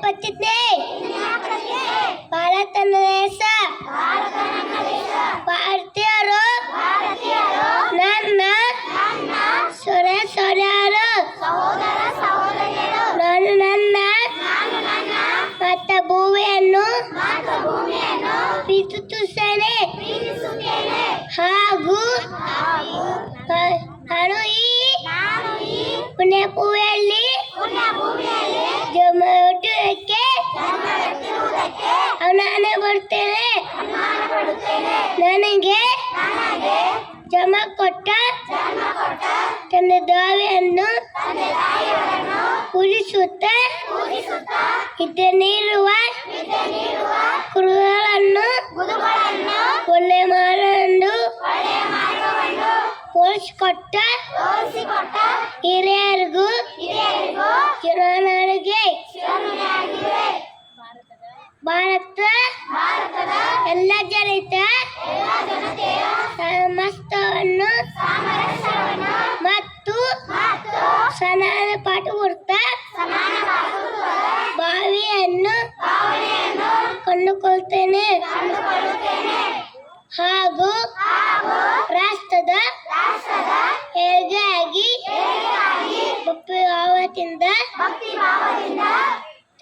ಪ್ರತಿಜ್ಞೆ ಭಾರತ ನನ್ನ ದೇಶ ಭಾರತೀಯರು ನನ್ನ ಸೊರ ಸೊರ್ಯಾರು ನಾನು ನನ್ನ ಮತ್ತ ಭೂಮಿಯನ್ನು ಹಾಗೂ ಈ ಪುಣ್ಯ ಭೂಮಿಯಲ್ಲಿ ಜಮಟಕ್ಕೆ ನಾನು ಬರ್ತೇನೆ. ನನಗೆ ಜಮ ಕೊಟ್ಟ ತನ್ನ ದಾವಿಯನ್ನು ಪೂಜಿಸುತ್ತ ಇದನ್ನಿರುವ ಕುರುಗಳನ್ನು ಒಳ್ಳೆ ಮಾಡಲು ಕೊಟ್ಟ ಹಿರಿಯರಿಗೂ ಎಲ್ಲ ಜನತ ಸಮಸ್ತವನ್ನು ಮತ್ತು ಸಮಾನ ಪಾಠ ಕೊಡ್ತ ಬಾವಿಯನ್ನು ಕಂಡುಕೊಳ್ತೇನೆ. ಹಾಗೂ ರಾಷ್ಟ್ರದ ಏಳಿಗೆಯಾಗಿ ಭಕ್ತಿ ಭಾವದಿಂದ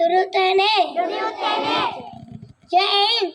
ತುರುತ್ತೇನೆ ಜೈ ಹಿಂದ್.